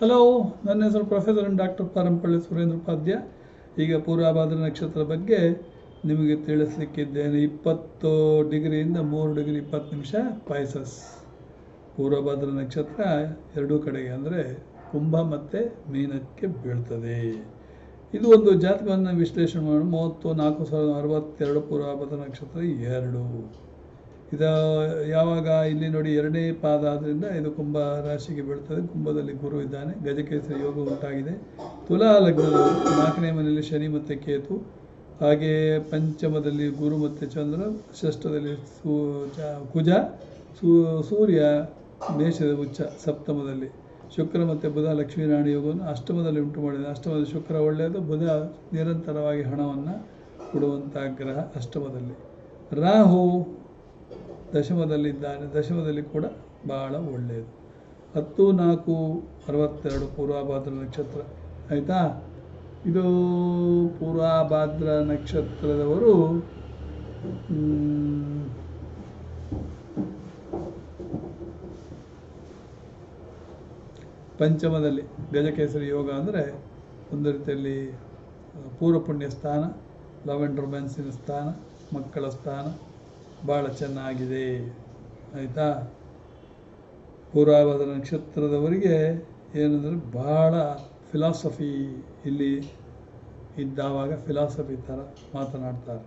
Hello ನನ್ನ ಹೆಸರು professor doctor Parampalli Surendra Upadhya. ಈಗ ಪೂರ್ವಭಾದ್ರ ನಕ್ಷತ್ರ ಬಗ್ಗೆ ನಿಮಗೆ ತಿಳಿಸ್ಲಿಕ್ಕಿದ್ದೇನೆ. ಇಪ್ಪತ್ತು ಡಿಗ್ರಿಯಿಂದ ಮೂರು ಡಿಗ್ರಿ ಇಪ್ಪತ್ತು ನಿಮಿಷ ಪಾಯಸಸ್ ಪೂರ್ವಭಾದ್ರ ನಕ್ಷತ್ರ ಎರಡೂ ಕಡೆಗೆ ಅಂದರೆ ಕುಂಭ ಮತ್ತು ಮೀನಕ್ಕೆ ಬೀಳ್ತದೆ. ಇದು ಒಂದು ಜಾತಕವನ್ನು ವಿಶ್ಲೇಷಣೆ ಮಾಡಿ ಮೂವತ್ತು ನಾಲ್ಕು ಸಾವಿರದ ಅರವತ್ತೆರಡು ಪೂರ್ವಭಾದ್ರ ನಕ್ಷತ್ರ ಎರಡು. ಇದು ಯಾವಾಗ ಇಲ್ಲಿ ನೋಡಿ ಎರಡನೇ ಪಾದ ಆದ್ದರಿಂದ ಇದು ಕುಂಭ ರಾಶಿಗೆ ಬೀಳ್ತದೆ. ಕುಂಭದಲ್ಲಿ ಗುರು ಇದ್ದಾನೆ. ಗಜಕೇಸರಿ ಯೋಗ ಉಂಟಾಗಿದೆ. ತುಲಾ ಲಗ್ನದಲ್ಲಿ ನಾಲ್ಕನೇ ಮನೆಯಲ್ಲಿ ಶನಿ ಮತ್ತು ಕೇತು. ಹಾಗೆ ಪಂಚಮದಲ್ಲಿ ಗುರು ಮತ್ತು ಚಂದ್ರ, ಷಷ್ಠದಲ್ಲಿ ಸೂ ಚ ಕುಜ, ಸೂ ಸೂರ್ಯ, ಮೇಷದ ಉಚ್ಚ ಸಪ್ತಮದಲ್ಲಿ. ಶುಕ್ರ ಮತ್ತು ಬುಧ ಲಕ್ಷ್ಮೀನಾರಾಯಣ ಯೋಗವನ್ನು ಅಷ್ಟಮದಲ್ಲಿ ಉಂಟು ಮಾಡಿದೆ ಅಷ್ಟಮದಲ್ಲಿ ಶುಕ್ರ ಒಳ್ಳೆಯದು, ಬುಧ ನಿರಂತರವಾಗಿ ಹಣವನ್ನು ಕೊಡುವಂಥ ಗ್ರಹ ಅಷ್ಟಮದಲ್ಲಿ. ರಾಹು ದಶಮದಲ್ಲಿದ್ದಾನೆ. ದಶಮದಲ್ಲಿ ಕೂಡ ಬಹಳ ಒಳ್ಳೆಯದು. ಹತ್ತು ನಾಲ್ಕು ಅರವತ್ತೆರಡು ಪೂರ್ವಭಾದ್ರ ನಕ್ಷತ್ರ. ಆಯಿತಾ? ಇದು ಪೂರ್ವಭಾದ್ರ ನಕ್ಷತ್ರದವರು ಪಂಚಮದಲ್ಲಿ ಗಜಕೇಸರಿ ಯೋಗ ಅಂದರೆ ಒಂದು ರೀತಿಯಲ್ಲಿ ಆ, ಪೂರ್ವ ಪುಣ್ಯ ಸ್ಥಾನ ಲವ್ ರೊಮ್ಯಾನ್ಸಿನ ಸ್ಥಾನ ಮಕ್ಕಳ ಸ್ಥಾನ ಭಾಳ ಚೆನ್ನಾಗಿದೆ, ಆಯಿತಾ? ಪೂರ್ವಭಾದ್ರ ನಕ್ಷತ್ರದವರಿಗೆ ಏನಂದರೆ ಭಾಳ ಫಿಲಾಸಫಿ ಇಲ್ಲಿ ಇದ್ದಾವಾಗ ಫಿಲಾಸಫಿ ಥರ ಮಾತನಾಡ್ತಾರೆ.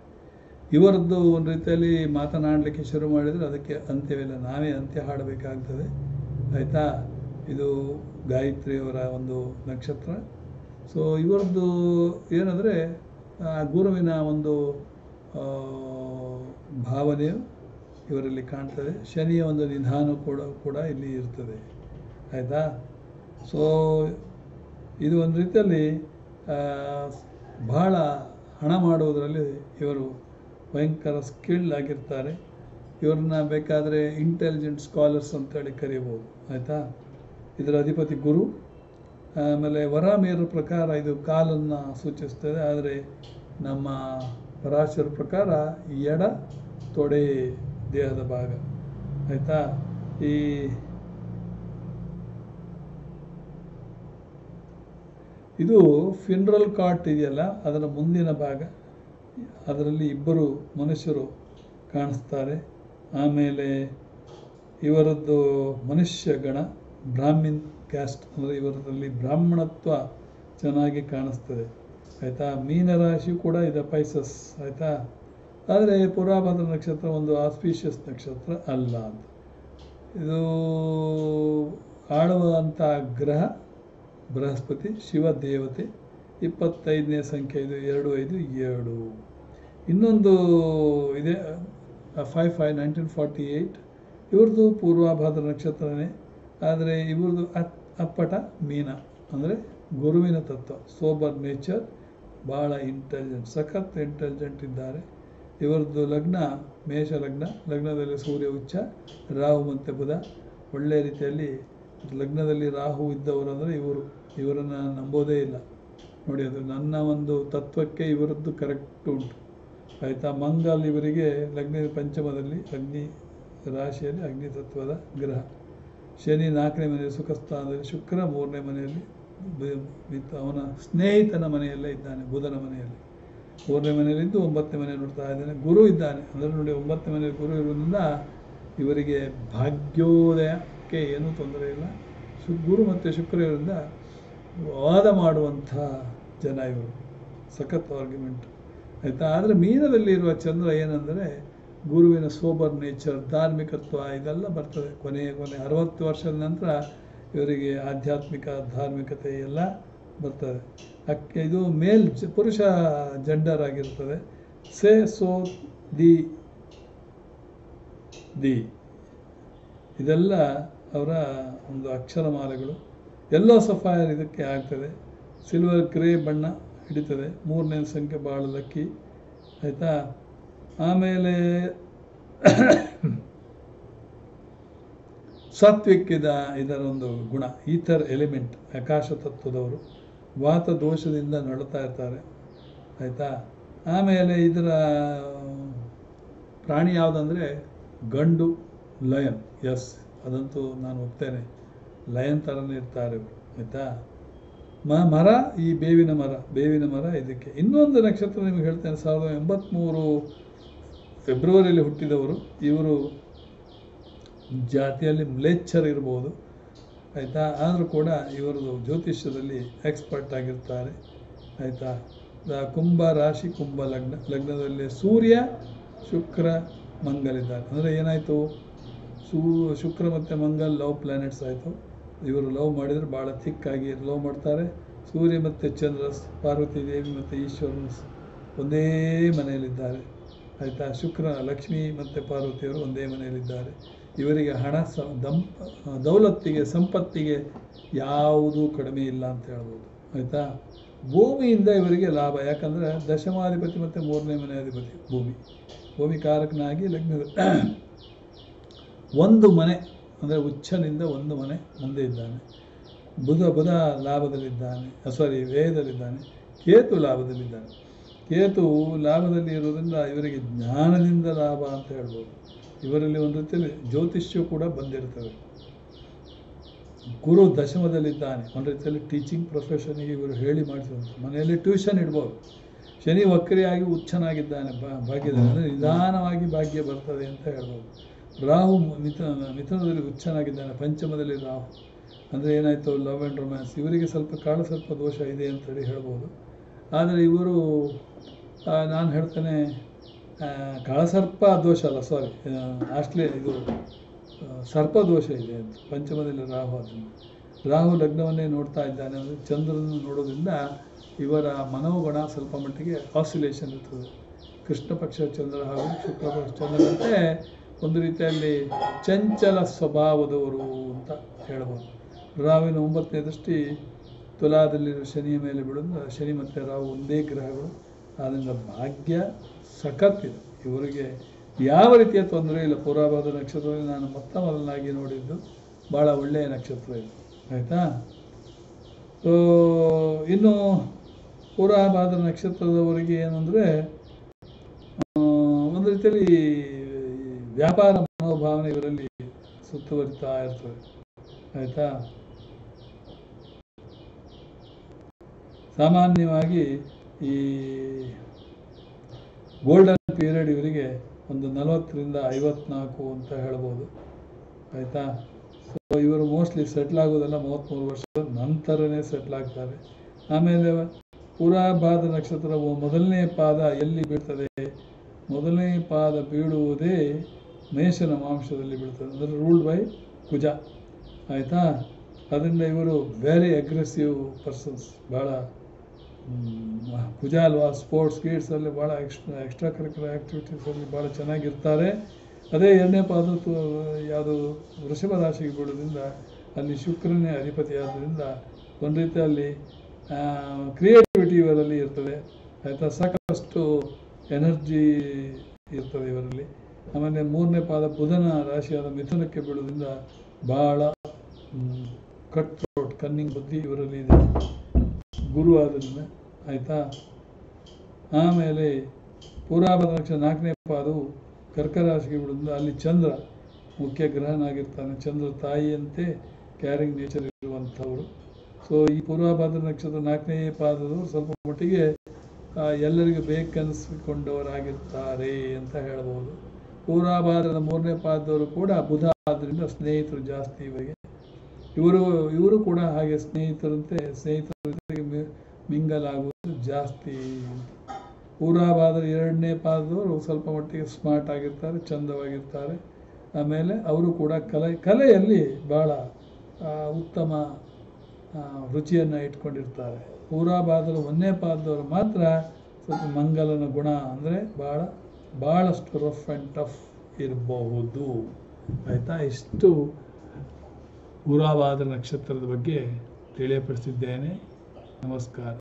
ಇವರದ್ದು ಒಂದು ರೀತಿಯಲ್ಲಿ ಮಾತನಾಡಲಿಕ್ಕೆ ಶುರು ಮಾಡಿದರೆ ಅದಕ್ಕೆ ಅಂತ್ಯವಿಲ್ಲ ನಾವೇ ಅಂತ್ಯ ಹಾಡಬೇಕಾಗ್ತದೆ, ಆಯಿತಾ? ಇದು ಗಾಯತ್ರಿಯವರ ಒಂದು ನಕ್ಷತ್ರ. ಸೊ ಇವರದ್ದು ಏನಂದರೆ, ಆ ಗುರುವಿನ ಒಂದು ಭಾವನೆಯು ಇವರಲ್ಲಿ ಕಾಣ್ತದೆ. ಶನಿಯ ಒಂದು ನಿಧಾನ ಕೂಡ ಕೂಡ ಇಲ್ಲಿ ಇರ್ತದೆ. ಆಯಿತಾ? ಸೊ ಇದು ಒಂದು ರೀತಿಯಲ್ಲಿ ಭಾಳ ಹಣ ಮಾಡುವುದರಲ್ಲಿ ಇವರು ಭಯಂಕರ ಸ್ಕಿಲ್ಡ್ ಆಗಿರ್ತಾರೆ. ಇವ್ರನ್ನ ಬೇಕಾದರೆ ಇಂಟೆಲಿಜೆಂಟ್ ಸ್ಕಾಲರ್ಸ್ ಅಂತೇಳಿ ಕರೀಬೋದು. ಆಯಿತಾ? ಇದರ ಅಧಿಪತಿ ಗುರು. ಆಮೇಲೆ ವರಾಮೇರ ಪ್ರಕಾರ ಇದು ಕಾಲನ್ನು ಸೂಚಿಸ್ತದೆ. ಆದರೆ ನಮ್ಮ ಪರಾಶರ ಪ್ರಕಾರ ಎಡ ತೊಡೆ ದೇಹದ ಭಾಗ. ಆಯಿತಾ? ಈ ಇದು ಫಿನ್ರಲ್ ಕಾರ್ಟ್ ಇದೆಯಲ್ಲ, ಅದರ ಮುಂದಿನ ಭಾಗ. ಅದರಲ್ಲಿ ಇಬ್ಬರು ಮನುಷ್ಯರು ಕಾಣಿಸ್ತಾರೆ. ಆಮೇಲೆ ಇವರದ್ದು ಮನುಷ್ಯ ಗಣ, ಬ್ರಾಹ್ಮಿನ್ ಕ್ಯಾಸ್ಟ್ ಅಂದರೆ ಇವರದಲ್ಲಿ ಬ್ರಾಹ್ಮಣತ್ವ ಚೆನ್ನಾಗಿ ಕಾಣಿಸ್ತದೆ. ಆಯಿತಾ? ಮೀನರಾಶಿ ಕೂಡ ಇದೆ ಪೈಸಸ್ ಆಯಿತಾ? ಆದರೆ ಪುರಾಭದ್ರ ನಕ್ಷತ್ರ ಒಂದು ಆಸ್ಪೀಷಿಯಸ್ ನಕ್ಷತ್ರ ಅಲ್ಲ ಅಂತ. ಇದು ಆಳುವಂಥ ಗ್ರಹ, ಬೃಹಸ್ಪತಿ, ಶಿವ ದೇವತೆ, ಇಪ್ಪತ್ತೈದನೇ ಸಂಖ್ಯೆ ಇದು, ಎರಡು, ಐದು, ಏಳು. ಇನ್ನೊಂದು ಇದೆ five five nineteen forty eight ಇವ್ರದ್ದು ಪೂರ್ವಾಭಾದ್ರ ನಕ್ಷತ್ರನೇ. ಆದರೆ ಇವ್ರದ್ದು ಅಪ್ಪಟ ಮೀನ, ಅಂದರೆ ಗುರುವಿನ ತತ್ವ ಸೋಬರ್ ನೇಚರ್ ಭಾಳ ಇಂಟೆಲಿಜೆಂಟ್ ಸಖತ್ ಇಂಟೆಲಿಜೆಂಟ್ ಇದ್ದಾರೆ. ಇವರದ್ದು ಲಗ್ನ, ಮೇಷ ಲಗ್ನ, ಲಗ್ನದಲ್ಲಿ ಸೂರ್ಯ ಉಚ್ಚ ರಾಹು ಮತ್ತು ಬುಧ. ಒಳ್ಳೆಯ ರೀತಿಯಲ್ಲಿ ಲಗ್ನದಲ್ಲಿ ರಾಹು ಇದ್ದವರಂದರೆ ಇವರು, ಇವರನ್ನು ನಂಬೋದೇ ಇಲ್ಲ. ನೋಡಿ, ಅದು ನನ್ನ ಒಂದು ತತ್ವಕ್ಕೆ ಇವರದ್ದು ಕರೆಕ್ಟ್ ಉಂಟು. ಆಯಿತಾ? ಮಂಗಲ್ ಇವರಿಗೆ ಲಗ್ನ ಪಂಚಮದಲ್ಲಿ ಅಗ್ನಿ ರಾಶಿಯಲ್ಲಿ ಅಗ್ನಿ ತತ್ವದ ಗ್ರಹ. ಶನಿ ನಾಲ್ಕನೇ ಮನೆಯಲ್ಲಿ ಸುಖ ಸ್ಥಾನದಲ್ಲಿ ಶುಕ್ರ ಮೂರನೇ ಮನೆಯಲ್ಲಿ ಅವನ ಸ್ನೇಹಿತನ ಮನೆಯಲ್ಲೇ ಇದ್ದಾನೆ, ಬುಧನ ಮನೆಯಲ್ಲಿ. ಮೂರನೇ ಮನೆಯಲ್ಲಿದ್ದು ಒಂಬತ್ತನೇ ಮನೆ ನೋಡ್ತಾ ಇದ್ದಾನೆ, ಗುರು ಇದ್ದಾನೆ. ಅಂದರೆ ನೋಡಿ ಒಂಬತ್ತನೇ ಮನೆಯಲ್ಲಿ ಗುರು ಇರೋದ್ರಿಂದ ಇವರಿಗೆ ಭಾಗ್ಯೋದಯಕ್ಕೆ ಏನೂ ತೊಂದರೆ ಇಲ್ಲ. ಶು, ಗುರು ಮತ್ತು ಶುಕ್ರ ಇರೋದ್ರಿಂದ ವಾದ ಮಾಡುವಂಥ ಜನ ಇವರು. ಸಖತ್ ಆರ್ಗ್ಯುಮೆಂಟ್ ಆಯಿತಾ? ಆದರೆ ಮೀನದಲ್ಲಿ ಇರುವ ಚಂದ್ರ ಏನಂದರೆ ಗುರುವಿನ ಸೋಬರ್ ನೇಚರ್ ಧಾರ್ಮಿಕತ್ವ, ಇದೆಲ್ಲ ಬರ್ತದೆ. ಕೊನೆಯ, ಕೊನೆ ಅರವತ್ತು ವರ್ಷದ ನಂತರ ಇವರಿಗೆ ಆಧ್ಯಾತ್ಮಿಕ, ಧಾರ್ಮಿಕತೆ ಎಲ್ಲ ಬರ್ತದೆ ಅಕ್ಕೆ ಇದು ಮೇಲ್ ಪುರುಷ ಜೆಂಡರ್ ಆಗಿರ್ತದೆ ಸೇ, ಸೋ, ದಿ ದಿ. ಇದೆಲ್ಲ ಅವರ ಒಂದು ಅಕ್ಷರಮಾಲೆಗಳು ಎಲ್ಲೋ ಸಫಾಯರ್ ಇದಕ್ಕೆ ಆಗ್ತದೆ. ಸಿಲ್ವರ್, ಗ್ರೇ ಬಣ್ಣ ಹಿಡಿತದೆ. ಮೂರನೇ ಸಂಖ್ಯೆ ಭಾಳ ಲಕ್ಕಿ. ಆಯಿತಾ? ಆಮೇಲೆ ಸಾತ್ವಿಕ್ ಇದ ಇದರೊಂದು ಗುಣ ಈಥರ್ ಎಲಿಮೆಂಟ್ ಆಕಾಶ ತತ್ವದವರು ವಾತ ದೋಷದಿಂದ ನಡುತ್ತಾ ಇರ್ತಾರೆ. ಆಯಿತಾ? ಆಮೇಲೆ ಇದರ, ಪ್ರಾಣಿ ಯಾವುದಂದರೆ ಗಂಡು, ಲಯನ್, ಎಸ್. ಅದಂತೂ ನಾನು ಒಪ್ತೇನೆ. ಲಯನ್ ಥರನೇ ಇರ್ತಾರೆ ಆಯಿತಾ? ಮ, ಮರ, ಈ ಬೇವಿನ ಮರ ಬೇವಿನ ಮರ ಇದಕ್ಕೆ. ಇನ್ನೊಂದು ನಕ್ಷತ್ರ ನಿಮಗೆ ಹೇಳ್ತೇನೆ, ಸಾವಿರದ ಎಂಬತ್ತ್ಮೂರು ಫೆಬ್ರವರಿಯಲ್ಲಿ ಹುಟ್ಟಿದವರು. ಇವರು ಜಾತಿಯಲ್ಲಿ ಮ್ಲೇಚ್ಛರ್ ಇರ್ಬೋದು, ಆಯಿತಾ? ಆದರೂ ಕೂಡ ಇವರದು ಜ್ಯೋತಿಷ್ಯದಲ್ಲಿ ಎಕ್ಸ್ಪರ್ಟ್ ಆಗಿರ್ತಾರೆ, ಆಯಿತಾ? ಕುಂಭ ರಾಶಿ, ಕುಂಭ ಲಗ್ನ, ಲಗ್ನದಲ್ಲಿ ಸೂರ್ಯ, ಶುಕ್ರ ಮಂಗಲಿದ್ದಾರೆ ಅಂದರೆ ಏನಾಯಿತು? ಸೂ, ಶುಕ್ರ ಮತ್ತು ಮಂಗಲ್ ಲವ್ ಪ್ಲ್ಯಾನೆಟ್ಸ್ ಆಯಿತು. ಇವರು ಲವ್ ಮಾಡಿದರೆ ಭಾಳ ಥಿಕ್ಕಾಗಿ ಲವ್ ಮಾಡ್ತಾರೆ. ಸೂರ್ಯ ಮತ್ತು ಚಂದ್ರ, ಪಾರ್ವತಿ ದೇವಿ ಮತ್ತು ಈಶ್ವರನ ಒಂದೇ ಮನೆಯಲ್ಲಿದ್ದಾರೆ, ಆಯಿತಾ? ಶುಕ್ರ, ಲಕ್ಷ್ಮಿ ಮತ್ತು ಪಾರ್ವತಿಯವರು ಒಂದೇ ಮನೆಯಲ್ಲಿದ್ದಾರೆ. ಇವರಿಗೆ ಹಣ ಸ ದೌಲತ್ತಿಗೆ, ಸಂಪತ್ತಿಗೆ ಯಾವುದೂ ಕಡಿಮೆ ಇಲ್ಲ ಅಂತ ಹೇಳ್ಬೋದು. ಆಯಿತಾ? ಭೂಮಿಯಿಂದ ಇವರಿಗೆ ಲಾಭ. ಯಾಕಂದರೆ ದಶಮಾಧಿಪತಿ ಮತ್ತು ಮೂರನೇ ಮನೆ ಅಧಿಪತಿ ಭೂಮಿ. ಭೂಮಿ ಕಾರಕನಾಗಿ ಲಗ್ನದ ಒಂದು ಮನೆ, ಅಂದರೆ ಉಚ್ಚನಿಂದ ಒಂದು ಮನೆ ಮುಂದೆ ಇದ್ದಾನೆ. ಬುಧ ಬುಧ ಲಾಭದಲ್ಲಿದ್ದಾನೆ. ಸಾರಿ ವ್ಯಯದಲ್ಲಿದ್ದಾನೆ. ಕೇತು ಲಾಭದಲ್ಲಿದ್ದಾನೆ. ಕೇತು ಲಾಭದಲ್ಲಿ ಇರೋದ್ರಿಂದ ಇವರಿಗೆ ಜ್ಞಾನದಿಂದ ಲಾಭ ಅಂತ ಹೇಳ್ಬೋದು. ಇವರಲ್ಲಿ ಒಂದು ರೀತಿಯಲ್ಲಿ ಜ್ಯೋತಿಷ್ಯ ಕೂಡ ಬಂದಿರ್ತವೆ. ಗುರು ದಶಮದಲ್ಲಿದ್ದಾನೆ. ಒಂದು ರೀತಿಯಲ್ಲಿ ಟೀಚಿಂಗ್ ಪ್ರೊಫೆಷನಿಗೆ ಇವರು ಹೇಳಿ ಮಾಡಿಸುವಂಥ ಮನೆಯಲ್ಲಿ ಟ್ಯೂಷನ್ ಇಡ್ಬೋದು. ಶನಿ ವಕ್ರಿಯಾಗಿ ಉಚ್ಚನಾಗಿದ್ದಾನೆ ಭಾಗ್ಯದಲ್ಲಿ. ಅಂದರೆ ನಿಧಾನವಾಗಿ ಭಾಗ್ಯ ಬರ್ತದೆ ಅಂತ ಹೇಳ್ಬೋದು. ರಾಹು ಮಿಥುನ ಮಿಥುನದಲ್ಲಿ ಉಚ್ಚನಾಗಿದ್ದಾನೆ ಪಂಚಮದಲ್ಲಿ ರಾಹು. ಅಂದರೆ ಏನಾಯಿತು? ಲವ್ ಆ್ಯಂಡ್ ರೊಮ್ಯಾನ್ಸ್ ಇವರಿಗೆ ಸ್ವಲ್ಪ ಕಾಳ ಸ್ವಲ್ಪ ದೋಷ ಇದೆ ಅಂತೇಳಿ ಹೇಳ್ಬೋದು. ಆದರೆ ಇವರು ನಾನು ಹೇಳ್ತೇನೆ ಕಾಳಸರ್ಪ ದೋಷ ಅಲ್ಲ ಸಾರಿ ಆಸ್ಟ್ಲೇ ಇದು ಸರ್ಪ ದೋಷ ಇದೆ ಅಂತ. ಪಂಚಮದಲ್ಲಿ ರಾಹು ಅದನ್ನು ರಾಹು ಲಗ್ನವನ್ನೇ ನೋಡ್ತಾ ಇದ್ದಾನೆ ಅಂದರೆ ಚಂದ್ರನ ನೋಡೋದ್ರಿಂದ ಇವರ ಮನೋಗುಣ ಸ್ವಲ್ಪ ಮಟ್ಟಿಗೆ ಆಸಿಲೇಷನ್ ಇರ್ತದೆ. ಕೃಷ್ಣ ಪಕ್ಷ ಚಂದ್ರ ಹಾಗೂ ಶುಕ್ಲ ಪಕ್ಷ ಚಂದ್ರನಂತೆ ಒಂದು ರೀತಿಯಲ್ಲಿ ಚಂಚಲ ಸ್ವಭಾವದವರು ಅಂತ ಹೇಳ್ಬೋದು. ರಾವಿನ ಒಂಬತ್ತನೇ ದೃಷ್ಟಿ ತುಲಾದಲ್ಲಿರುವ ಶನಿಯ ಮೇಲೆ ಬಿಡೋದು ಶನಿ ಮತ್ತು ರಾಹು ಒಂದೇ ಗ್ರಹಗಳು. ಆದ್ದರಿಂದ ಭಾಗ್ಯ ಸಖತ್ತಿದೆ ಇವರಿಗೆ ಯಾವ ರೀತಿಯ ತೊಂದರೆ ಇಲ್ಲ. ಪುರಾಭಾದ ನಕ್ಷತ್ರದಲ್ಲಿ ನಾನು ಮೊತ್ತ ಮೊದಲನಾಗಿ ನೋಡಿದ್ದು ಭಾಳ ಒಳ್ಳೆಯ ನಕ್ಷತ್ರ ಇದು. ಆಯಿತಾ? ಇನ್ನು ಪುರಾಭಾದ ನಕ್ಷತ್ರದವರಿಗೆ ಏನಂದರೆ ಒಂದು ರೀತಿಯಲ್ಲಿ ವ್ಯಾಪಾರ ಮನೋಭಾವನೆ ಇವರಲ್ಲಿ ಸುತ್ತುವರಿತಾ ಇರ್ತದೆ. ಆಯಿತಾ? ಸಾಮಾನ್ಯವಾಗಿ ಈ ಗೋಲ್ಡನ್ ಪೀರಿಯಡ್ ಇವರಿಗೆ ಒಂದು ನಲವತ್ತರಿಂದ ಐವತ್ನಾಲ್ಕು ಅಂತ ಹೇಳ್ಬೋದು. ಆಯಿತಾ? ಸೊ ಇವರು ಮೋಸ್ಟ್ಲಿ ಸೆಟ್ಲ್ ಆಗೋದೆಲ್ಲ ಮೂವತ್ತ್ಮೂರು ವರ್ಷದ ನಂತರನೇ ಸೆಟ್ಲ್ ಆಗ್ತಾರೆ. ಆಮೇಲೆ ಪುರಾಭಾದ ನಕ್ಷತ್ರ ಮೊದಲನೇ ಪಾದ ಎಲ್ಲಿ ಬೀಳ್ತದೆ? ಮೊದಲನೇ ಪಾದ ಬೀಳುವುದೇ ಮೇಷನ ಮಾಂಸದಲ್ಲಿ ಬೀಳ್ತದೆ. ಅಂದರೆ ರೂಲ್ಡ್ ಬೈ ಕುಜ. ಆಯಿತಾ? ಅದರಿಂದ ಇವರು ವೆರಿ ಅಗ್ರೆಸಿವ್ ಪರ್ಸನ್ಸ್ ಭಾಳ ಕುಜ ಅಲ್ವಾ ಸ್ಪೋರ್ಟ್ಸ್ ಗೀಟ್ಸಲ್ಲಿ ಭಾಳ ಎಕ್ಸ್ಟ್ರಾ ಎಕ್ಸ್ಟ್ರಾ ಕರಿಕ್ಯುಲರ್ ಆ್ಯಕ್ಟಿವಿಟೀಸಲ್ಲಿ ಭಾಳ ಚೆನ್ನಾಗಿರ್ತಾರೆ. ಅದೇ ಎರಡನೇ ಪಾದ ಯಾವುದು ವೃಷಭ ರಾಶಿಗೆ ಬೀಳೋದ್ರಿಂದ ಅಲ್ಲಿ ಶುಕ್ರನೇ ಅಧಿಪತಿ ಆದ್ದರಿಂದ ಒಂದು ರೀತಿಯಲ್ಲಿ ಕ್ರಿಯೇಟಿವಿಟಿ ಇವರಲ್ಲಿ ಇರ್ತದೆ. ಆಯಿತಾ? ಸಾಕಷ್ಟು ಎನರ್ಜಿ ಇರ್ತದೆ ಇವರಲ್ಲಿ. ಆಮೇಲೆ ಮೂರನೇ ಪಾದ ಬುಧನ ರಾಶಿಯಾದ ಮಿಥುನಕ್ಕೆ ಬೀಳೋದ್ರಿಂದ ಭಾಳ ಕಟ್ ಥ್ರೋಟ್ ಕನ್ನಿಂಗ್ ಬುದ್ಧಿ ಇವರಲ್ಲಿ ಇದೆ. ಗುರು ಆದ್ದರಿಂದ ಆಯಿತಾ? ಆಮೇಲೆ ಪೂರ್ವಾಭದ ನಕ್ಷತ್ರ ನಾಲ್ಕನೇ ಪಾದವು ಕರ್ಕ ಬಿಡುವುದು ಅಲ್ಲಿ ಚಂದ್ರ ಮುಖ್ಯ ಗ್ರಹನಾಗಿರ್ತಾನೆ. ಚಂದ್ರ ತಾಯಿಯಂತೆ ಕ್ಯಾರಿಂಗ್ ನೇಚರ್ ಇರುವಂಥವರು. ಸೊ ಈ ಪೂರ್ವಾಭಾದ್ರ ನಕ್ಷತ್ರ ನಾಲ್ಕನೇ ಪಾದದವರು ಸ್ವಲ್ಪ ಮಟ್ಟಿಗೆ ಎಲ್ಲರಿಗೂ ಬೇಕನ್ನಿಸಿಕೊಂಡವರಾಗಿರ್ತಾರೆ ಅಂತ ಹೇಳ್ಬೋದು. ಪೂರ್ವಾಭಾದ್ರದ ಮೂರನೇ ಪಾದದವರು ಕೂಡ ಬುಧ ಆದ್ದರಿಂದ ಸ್ನೇಹಿತರು ಜಾಸ್ತಿ ಇವರಿಗೆ. ಇವರು ಇವರು ಕೂಡ ಹಾಗೆ ಸ್ನೇಹಿತರಂತೆ ಸ್ನೇಹಿತರ ಜೊತೆಗೆ ಮಿಂಗಲಾಗುವುದು ಜಾಸ್ತಿ ಪೂರ್ವಾಭಾದ್ರ ಎರಡನೇ ಪಾದದವರು ಸ್ವಲ್ಪ ಮಟ್ಟಿಗೆ ಸ್ಮಾರ್ಟ್ ಆಗಿರ್ತಾರೆ, ಚಂದವಾಗಿರ್ತಾರೆ. ಆಮೇಲೆ ಅವರು ಕೂಡ ಕಲೆ, ಕಲೆಯಲ್ಲಿ ಭಾಳ ಉತ್ತಮ ರುಚಿಯನ್ನು ಇಟ್ಕೊಂಡಿರ್ತಾರೆ. ಪೂರ್ವಾಭಾದ್ರ ಒಂದನೇ ಪಾದದವರು ಮಾತ್ರ ಸ್ವಲ್ಪ ಮಂಗಲನ ಗುಣ ಅಂದರೆ ಭಾಳ ಭಾಳಷ್ಟು ರಫ್ ಆ್ಯಂಡ್ ಟಫ್ ಇರಬಹುದು. ಆಯಿತಾ? ಇಷ್ಟು ಪೂರ್ವಾಭಾದ್ರ ನಕ್ಷತ್ರದ ಬಗ್ಗೆ ತಿಳಿಯಪಡಿಸಿದ್ದೇನೆ. ನಮಸ್ಕಾರ.